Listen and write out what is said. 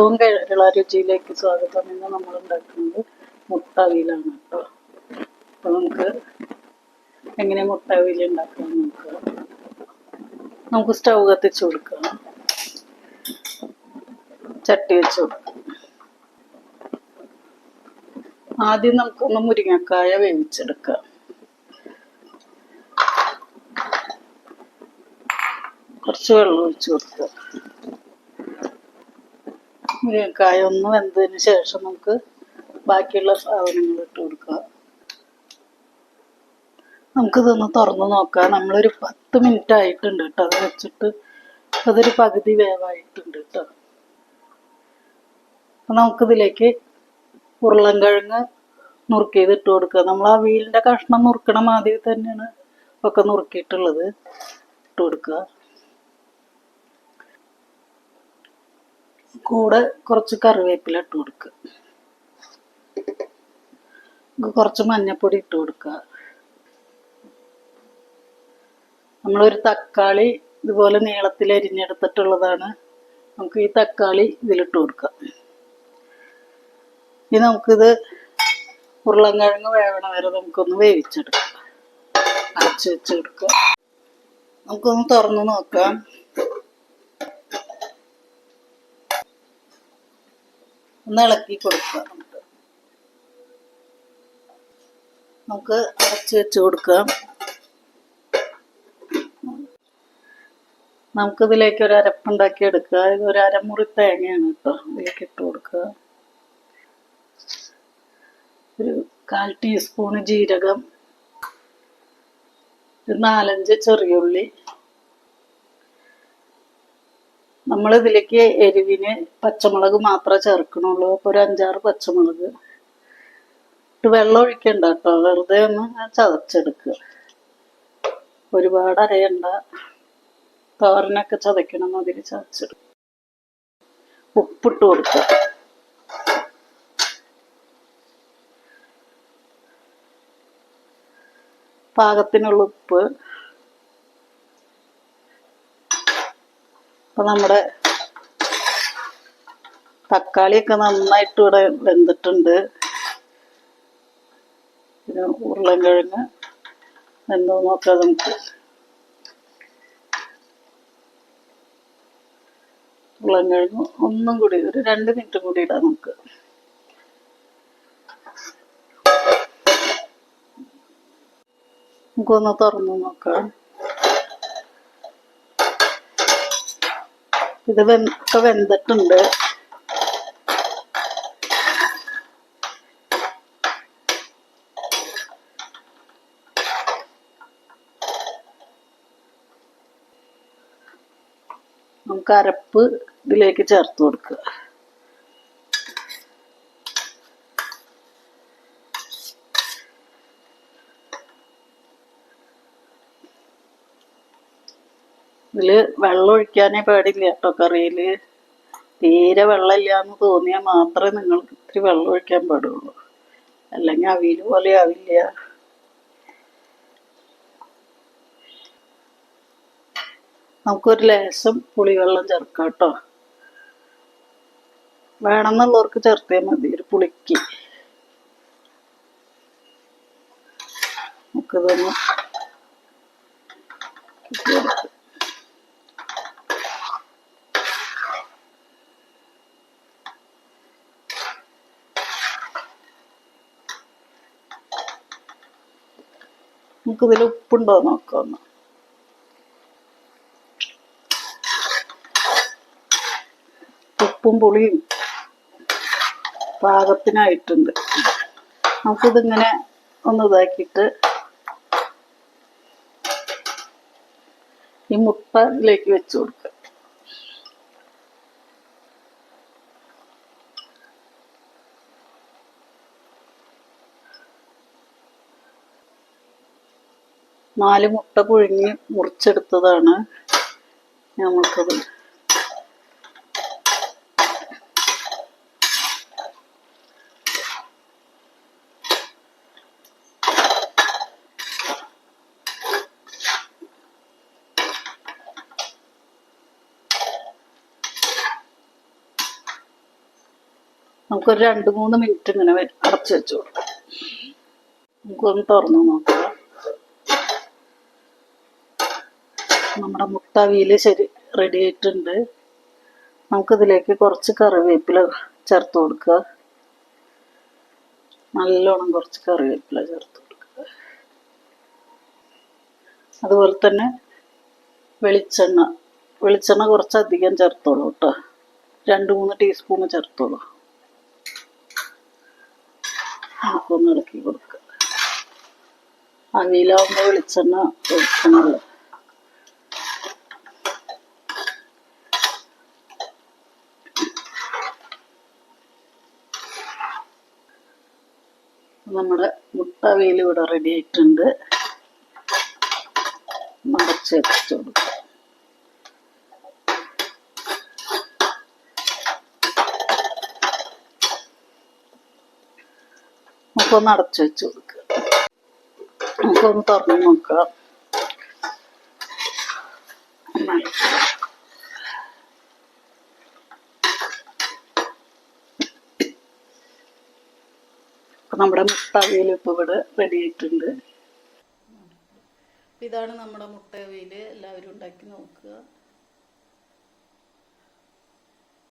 ഏറ്റവും കേരള രുചിയിലേക്ക് സ്വാഗതം ഇന്ന് നമ്മൾ ഉണ്ടാക്കുന്നത് മുട്ട അവിയലാണ് കേട്ടോ. അപ്പൊ നമുക്ക് എങ്ങനെ മുട്ട അവിയൽ ഉണ്ടാക്കാം നമുക്ക് നമുക്ക് സ്റ്റൗ കത്തിച്ചു കൊടുക്കാം. ചട്ടി വെച്ച് കൊടുക്കാം. ആദ്യം നമുക്കൊന്ന് മുരിങ്ങക്കായ വേവിച്ചെടുക്കാം. കുറച്ച് വെള്ളം ഒഴിച്ചു കൊടുക്കുക മുരിങ്ങക്കായ ഒന്ന് വെന്തതിന് ശേഷം നമുക്ക് ബാക്കിയുള്ള സാധനങ്ങൾ ഇട്ട് കൊടുക്കുക നമുക്കിതൊന്ന് തുറന്ന് നോക്കാം. നമ്മളൊരു പത്ത് മിനിറ്റ് ആയിട്ടുണ്ട് കേട്ടോ. അത് വെച്ചിട്ട് അതൊരു പകുതി വേവായിട്ടുണ്ട് കേട്ടോ. അപ്പൊ നമുക്കിതിലേക്ക് ഉരുളൻകിഴങ്ങ് നുറുക്കിയത് ഇട്ട് കൊടുക്കുക നമ്മൾ ആ വീലിന്റെ കഷ്ണം നുറുക്കണ മാതിരി തന്നെയാണ് ഒക്കെ നുറുക്കിയിട്ടുള്ളത്. ഇട്ട് കൊടുക്കുക. കൂടെ കുറച്ച് കറിവേപ്പില ഇട്ട് കൊടുക്കുക. കുറച്ച് മഞ്ഞപ്പൊടി ഇട്ട് കൊടുക്കുക. നമ്മളൊരു തക്കാളി ഇതുപോലെ നീളത്തിൽ അരിഞ്ഞെടുത്തിട്ടുള്ളതാണ്. നമുക്ക് ഈ തക്കാളി ഇതിലിട്ട് കൊടുക്കാം. ഇനി നമുക്കിത് ഉരുളൻകിഴങ്ങ് വേവണ വരെ നമുക്കൊന്ന് വേവിച്ചെടുക്കാം. അടച്ച് വെച്ചെടുക്കാം നമുക്കൊന്ന് തുറന്ന് നോക്കാം. ഒന്ന് ഇളക്കി കൊടുക്കുക നമുക്ക്. നമുക്ക് അടച്ചു വെച്ച് കൊടുക്കാം നമുക്കിതിലേക്ക് ഒരു അരപ്പുണ്ടാക്കി എടുക്കുക. ഇത് ഒരു അരമുറി തേങ്ങയാണ് കേട്ടോ. ഇതിലേക്ക് ഇട്ട് കൊടുക്കുക. ഒരു കാൽ ടീസ്പൂണ് ജീരകം. ഒരു നാലഞ്ച് ചെറിയുള്ളി. നമ്മൾ ഇതിലേക്ക് എരിവിന് പച്ചമുളക് മാത്രമേ ചേർക്കണുള്ളൂ. അപ്പോൾ ഒരു അഞ്ചാറ് പച്ചമുളക്. ഇട്ട് വെള്ളം ഒഴിക്കണ്ട കേട്ടോ വെറുതെ ഒന്ന് ചതച്ചെടുക്കുക. ഒരുപാട് അരയണ്ട. തോരനൊക്കെ ചതയ്ക്കണം അതിൽ ചതച്ചെടുക്കുക. ഉപ്പിട്ട് കൊടുക്കുക. പാകത്തിനുള്ള ഉപ്പ്. അപ്പൊ നമ്മുടെ തക്കാളിയൊക്കെ നന്നായിട്ട് ഇവിടെ വെന്തിട്ടുണ്ട്. പിന്നെ ഉരുളൻകിഴങ്ങ് എന്തോ നോക്കാം നമുക്ക്. ഉരുളൻകിഴങ്ങ് ഒന്നും കൂടി ഒരു രണ്ട് മിനിറ്റും കൂടി ഇടാം നമുക്ക്. നമുക്കൊന്ന് തുറന്നു നോക്കാം. ഇത് ഒക്കെ വെന്തിട്ടുണ്ട്. നമുക്ക് അരപ്പ് ഇതിലേക്ക് ചേർത്ത് കൊടുക്കുക. ഇതിൽ വെള്ളം ഒഴിക്കാനേ പാടില്ല കേട്ടോ. കറിയിൽ തീരെ വെള്ളമില്ല എന്ന് തോന്നിയാൽ മാത്രമേ നിങ്ങൾക്ക് ഇത്തിരി വെള്ളം ഒഴിക്കാൻ പാടുള്ളൂ. അല്ലെങ്കിൽ അവിയൽ പോലെ ആവില്ല. നമുക്കൊരു ലേശം പുളിവെള്ളം ചേർക്കാം കേട്ടോ. വേണമെന്നുള്ളവർക്ക് ചേർത്തേ മതി ഒരു പുളിക്ക്. നമുക്കിതൊന്ന് നമുക്കിതിൽ ഉപ്പുണ്ടോ നോക്കാം ഒന്ന് ഉപ്പും പുളിയും പാകത്തിനായിട്ടുണ്ട്. നമുക്കിതിങ്ങനെ ഒന്ന് ഇതാക്കിയിട്ട് ഈ മുട്ട വെച്ച് കൊടുക്കുക നാല് മുട്ട പുഴുങ്ങി മുറിച്ചെടുത്തതാണ് നമുക്കത് നമുക്കൊരു രണ്ട് മൂന്ന് മിനിറ്റ് ഇങ്ങനെ അടച്ചു വെച്ചു കൊടുക്കാം നമുക്കൊന്ന് തുറന്നു നോക്കാം. നമ്മുടെ മുട്ട അവിയൽ ശരി റെഡി ആയിട്ടുണ്ട്. നമുക്കിതിലേക്ക് കുറച്ച് കറിവേപ്പില ചേർത്ത് കൊടുക്കുക. നല്ലോണം കുറച്ച് കറിവേപ്പില ചേർത്ത് കൊടുക്കുക. അതുപോലെ തന്നെ വെളിച്ചെണ്ണ വെളിച്ചെണ്ണ കുറച്ചധികം ചേർത്തോളൂ കേട്ടോ. രണ്ട് മൂന്ന് ടീസ്പൂൺ ചേർത്തോളൂ. നമുക്കൊന്ന് ഇളക്കി കൊടുക്കുക. അവിയിലാവുമ്പോൾ വെളിച്ചെണ്ണ ഒഴിക്കണമല്ലോ. നമ്മുടെ മുട്ട അവിയൽ ഇവിടെ റെഡി ആയിട്ടുണ്ട്. മറച്ച് വെച്ച് കൊടുക്കുക നമുക്കൊന്ന് അടച്ചു വെച്ച് കൊടുക്കുക നമുക്കൊന്ന് തുറന്ന് നോക്കാം ഒന്ന് അടച്ച് വെക്കുക. നമ്മുടെ മുട്ട അവിയൽ ഇവിടെ റെഡി ആയിട്ടുണ്ട്. ഇതാണ് നമ്മുടെ മുട്ട അവിയൽ എല്ലാവരും ഉണ്ടാക്കി നോക്കുക.